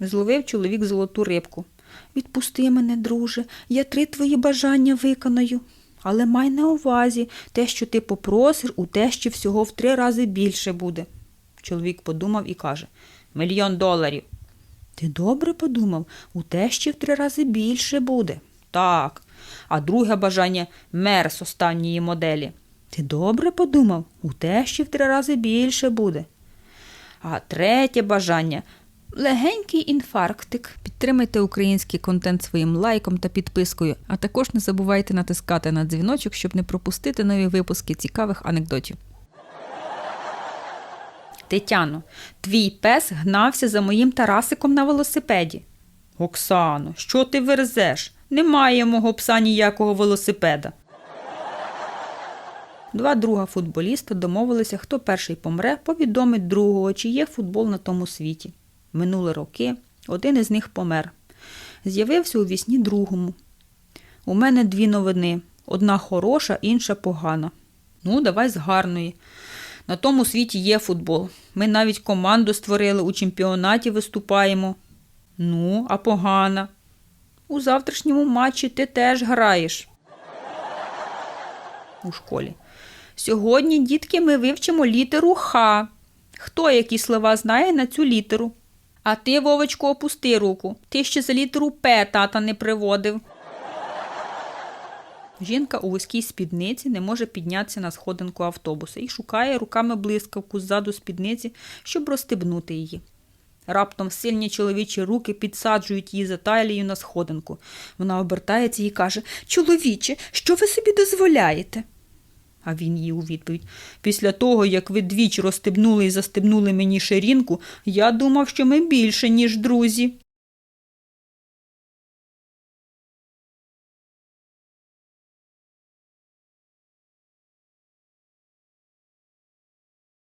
Зловив чоловік золоту рибку. Відпусти мене, друже, я три твої бажання виконаю. Але май на увазі, те, що ти попросиш, у те, що всього в три рази більше буде. Чоловік подумав і каже Мільйон доларів. Ти добре подумав, у те, що в три рази більше буде. Так. А друге бажання мерс останньої моделі. Ти добре подумав, у те, що в три рази більше буде. А третє бажання легенький інфарктик. Підтримайте український контент своїм лайком та підпискою, а також не забувайте натискати на дзвіночок, щоб не пропустити нові випуски цікавих анекдотів. Тетяно, твій пес гнався за моїм Тарасиком на велосипеді. Оксано, що ти верзеш? Немає мого пса ніякого велосипеда. Два друга футболіста домовилися, хто перший помре, повідомить другого, чи є футбол на тому світі. Минули роки, один із них помер. З'явився у вісні другому. У мене дві новини: одна хороша, інша погана. Ну, давай з гарної. На тому світі є футбол. Ми навіть команду створили, у чемпіонаті виступаємо. Ну, а погана. У завтрашньому матчі ти теж граєш. У школі. Сьогодні, дітки, ми вивчимо літеру Х. Хто які слова знає на цю літеру? А ти, Вовочко, опусти руку. Ти ще за літеру П тата не приводив. Жінка у вузькій спідниці не може піднятися на сходинку автобуса і шукає руками блискавку ззаду спідниці, щоб розстебнути її. Раптом сильні чоловічі руки підсаджують її за талію на сходинку. Вона обертається і каже Чоловіче, що ви собі дозволяєте? А він їй у відповідь Після того, як ви двічі розстебнули і застебнули мені ширинку, я думав, що ми більше, ніж друзі.